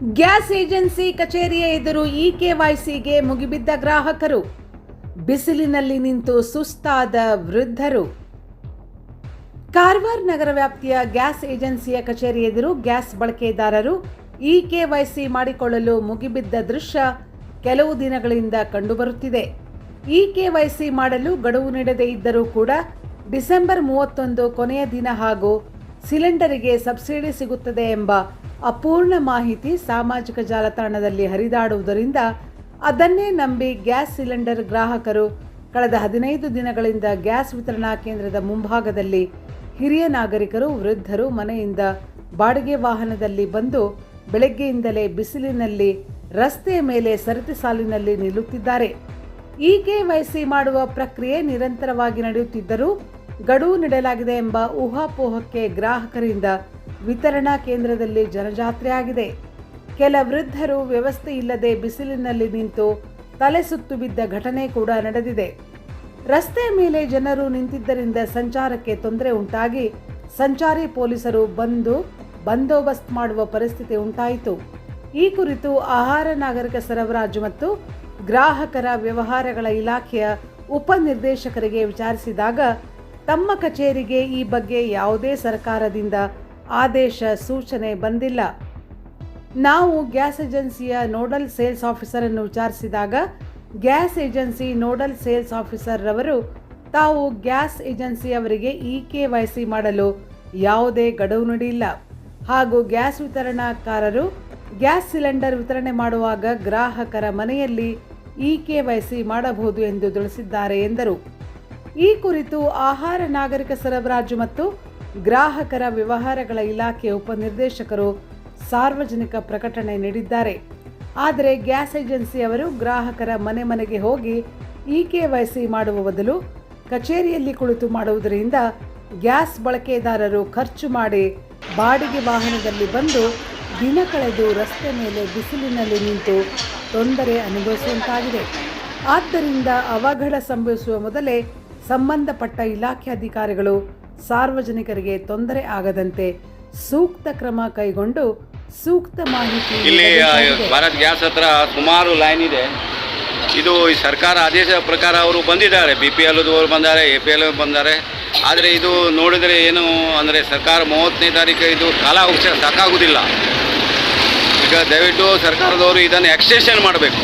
Gas agency ಕಚೇರಿಯ ಎದುರು E ಕೆವೈಸಿಗೆ ಮುಗಿಬಿದ್ದ ಗ್ರಾಹಕರು. ಬಿಸಿಲಿನಲ್ಲಿ ನಿಂತು ಸುಸ್ತಾದ ವೃದ್ಧರು. ಕಾರ್ವಾರ್ ನಗರ ವ್ಯಾಪ್ತಿಯ ಗ್ಯಾಸ್ ಏಜೆನ್ಸಿಯ ಕಚೇರಿ ಎದುರು ಗ್ಯಾಸ್ ಬಳಕೆದಾರರು ಇ ಕೆವೈಸಿ ಮಾಡಿಕೊಳ್ಳಲು ಮುಗಿಬಿದ್ದ ದೃಶ್ಯ ಕೆಲವು ದಿನಗಳಿಂದ ಕಂಡುಬರುತ್ತಿದೆ. ಇ ಕೆವೈಸಿ ಮಾಡಲು ಗಡುವು ನೀಡದೇ ಇದ್ದರೂ ಕೂಡ ಡಿಸೆಂಬರ್ ಮೂವತ್ತೊಂದು ಕೊನೆಯ ದಿನ ಹಾಗೂ ಸಿಲಿಂಡರಿಗೆ ಸಬ್ಸಿಡಿ ಸಿಗುತ್ತದೆ ಎಂಬ ಅಪೂರ್ಣ ಮಾಹಿತಿ ಸಾಮಾಜಿಕ ಜಾಲತಾಣದಲ್ಲಿ ಹರಿದಾಡುವುದರಿಂದ ಅದನ್ನೇ ನಂಬಿ ಗ್ಯಾಸ್ ಸಿಲಿಂಡರ್ ಗ್ರಾಹಕರು ಕಳೆದ ಹದಿನೈದು ದಿನಗಳಿಂದ ಗ್ಯಾಸ್ ವಿತರಣಾ ಕೇಂದ್ರದ ಮುಂಭಾಗದಲ್ಲಿ ಹಿರಿಯ ನಾಗರಿಕರು, ವೃದ್ಧರು ಮನೆಯಿಂದ ಬಾಡಿಗೆ ವಾಹನದಲ್ಲಿ ಬಂದು ಬೆಳಗ್ಗೆಯಿಂದಲೇ ಬಿಸಿಲಿನಲ್ಲಿ ರಸ್ತೆಯ ಮೇಲೆ ಸರತಿ ಸಾಲಿನಲ್ಲಿ ನಿಲ್ಲುತ್ತಿದ್ದಾರೆ. ಈ ಕೆವೈಸಿ ಮಾಡುವ ಪ್ರಕ್ರಿಯೆ ನಿರಂತರವಾಗಿ ನಡೆಯುತ್ತಿದ್ದರೂ ಗಡುವು ನೀಡಲಾಗಿದೆ ಎಂಬ ಊಹಾಪೋಹಕ್ಕೆ ಗ್ರಾಹಕರಿಂದ ವಿತರಣಾ ಕೇಂದ್ರದಲ್ಲಿ ಜನಜಾತ್ರೆ ಆಗಿದೆ ಕೆಲ ವೃದ್ಧರು ವ್ಯವಸ್ಥೆ ಇಲ್ಲದೆ ಬಿಸಿಲಿನಲ್ಲಿ ನಿಂತು ತಲೆ ಸುತ್ತು ಬಿದ್ದ ಘಟನೆ ಕೂಡ ನಡೆದಿದೆ. ರಸ್ತೆಯ ಮೇಲೆ ಜನರು ನಿಂತಿದ್ದರಿಂದ ಸಂಚಾರಕ್ಕೆ ತೊಂದರೆ ಉಂಟಾಗಿ ಸಂಚಾರಿ ಪೊಲೀಸರು ಬಂದು ಬಂದೋಬಸ್ತ್ ಮಾಡುವ ಪರಿಸ್ಥಿತಿ ಉಂಟಾಯಿತು. ಈ ಕುರಿತು ಆಹಾರ, ನಾಗರಿಕ ಸರಬರಾಜು ಮತ್ತು ಗ್ರಾಹಕರ ವ್ಯವಹಾರಗಳ ಇಲಾಖೆಯ ಉಪನಿರ್ದೇಶಕರಿಗೆ ವಿಚಾರಿಸಿದಾಗ ತಮ್ಮ ಕಚೇರಿಗೆ ಈ ಬಗ್ಗೆ ಯಾವುದೇ ಸರ್ಕಾರದಿಂದ ಆದೇಶ ಸೂಚನೆ ಬಂದಿಲ್ಲ. ನಾವು ಗ್ಯಾಸ್ ಏಜೆನ್ಸಿಯ ನೋಡಲ್ ಸೇಲ್ಸ್ ಆಫೀಸರನ್ನು ವಿಚಾರಿಸಿದಾಗ gas agency nodal sales officer ರವರು ತಾವು ಗ್ಯಾಸ್ ಏಜೆನ್ಸಿಯವರಿಗೆ ಇ ಕೆ ವೈಸಿ ಮಾಡಲು ಯಾವುದೇ ಗಡುವು ನೀಡಿಲ್ಲ. ಹಾಗೂ ಗ್ಯಾಸ್ ವಿತರಣಾಕಾರರು ಗ್ಯಾಸ್ ಸಿಲಿಂಡರ್ ವಿತರಣೆ ಮಾಡುವಾಗ ಗ್ರಾಹಕರ ಮನೆಯಲ್ಲಿ ಇ ಕೆ ವೈಸಿ ಮಾಡಬಹುದು ಎಂದು ತಿಳಿಸಿದ್ದಾರೆ ಎಂದರು. ಈ ಕುರಿತು ಆಹಾರ ನಾಗರಿಕ ಸರಬರಾಜು ಮತ್ತು ಗ್ರಾಹಕರ ವ್ಯವಹಾರಗಳ ಇಲಾಖೆ ಉಪನಿರ್ದೇಶಕರು ಸಾರ್ವಜನಿಕ ಪ್ರಕಟಣೆ ನೀಡಿದ್ದಾರೆ. ಆದರೆ ಗ್ಯಾಸ್ ಏಜೆನ್ಸಿಯವರು ಗ್ರಾಹಕರ ಮನೆ ಮನೆಗೆ ಹೋಗಿ ಇ ಕೆ ವೈಸಿ ಮಾಡುವ ಬದಲು ಕಚೇರಿಯಲ್ಲಿ ಕುಳಿತು ಮಾಡುವುದರಿಂದ ಗ್ಯಾಸ್ ಬಳಕೆದಾರರು ಖರ್ಚು ಮಾಡಿ ಬಾಡಿಗೆ ವಾಹನದಲ್ಲಿ ಬಂದು ದಿನ ಕಳೆದು ರಸ್ತೆ ಮೇಲೆ ಬಿಸಿಲಿನಲ್ಲಿ ನಿಂತು ತೊಂದರೆ ಅನುಭವಿಸುವಂತಾಗಿದೆ. ಆದ್ದರಿಂದ ಅವಘಡ ಸಂಭವಿಸುವ ಮೊದಲೇ ಸಂಬಂಧಪಟ್ಟ ಇಲಾಖೆ ಅಧಿಕಾರಿಗಳು ಸಾರ್ವಜನಿಕರಿಗೆ ತೊಂದರೆ ಆಗದಂತೆ ಸೂಕ್ತ ಕ್ರಮ ಕೈಗೊಂಡು ಸೂಕ್ತ ಮಾಹಿತಿ ಇಲ್ಲಿ ಭಾರತ್ ಗ್ಯಾಸ್ ಹತ್ರ ಸುಮಾರು ಲೈನ್ ಇದೆ. ಇದು ಈ ಸರ್ಕಾರ ಆದೇಶ ಪ್ರಕಾರ ಅವರು ಬಂದಿದ್ದಾರೆ. ಬಿ ಪಿ ಎಲ್ದವರು ಬಂದಾರೆ ಎ ಪಿ ಎಲ್ ಬಂದಾರೆ. ಆದರೆ ಇದು ನೋಡಿದರೆ ಏನು ಅಂದರೆ ಸರ್ಕಾರ ಮೂವತ್ತನೇ ತಾರೀಕು ಇದು ಕಾಲ ಸಾಕಾಗುವುದಿಲ್ಲ ಈಗ ದಯವಿಟ್ಟು ಸರ್ಕಾರದವರು ಇದನ್ನು ಎಕ್ಸ್ಟೆನ್ಷನ್ ಮಾಡಬೇಕು.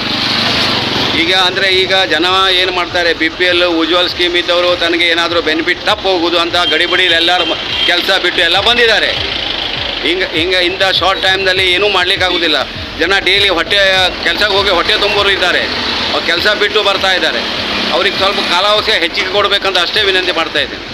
ಈಗ ಅಂದರೆ ಈಗ ಜನ ಏನು ಮಾಡ್ತಾರೆ B P L Ujjwal scheme ಇದ್ದವರು ತನಗೆ ಏನಾದರೂ ಬೆನಿಫಿಟ್ ತಪ್ಪು ಹೋಗೋದು ಅಂತ ಗಡಿಬಿಡಿಲಿ ಎಲ್ಲರೂ ಕೆಲಸ ಬಿಟ್ಟು ಎಲ್ಲ ಬಂದಿದ್ದಾರೆ. ಹಿಂಗೆ ಹಿಂಗೆ ಇಂಥ ಶಾರ್ಟ್ ಟೈಮ್ದಲ್ಲಿ ಏನೂ ಮಾಡಲಿಕ್ಕಾಗೋದಿಲ್ಲ. ಜನ ಡೈಲಿ ಹೊಟ್ಟೆ, ಕೆಲಸಕ್ಕೆ ಹೋಗಿ ಹೊಟ್ಟೆ ತುಂಬೋರು ಇದ್ದಾರೆ. ಅವ್ರು ಕೆಲಸ ಬಿಟ್ಟು ಬರ್ತಾ ಇದ್ದಾರೆ. ಅವ್ರಿಗೆ ಸ್ವಲ್ಪ ಕಾಲಾವಕಾಶ ಹೆಚ್ಚಿಗೆ ಕೊಡಬೇಕಂತ ಅಷ್ಟೇ ವಿನಂತಿ ಮಾಡ್ತಾ ಇದ್ದೀನಿ.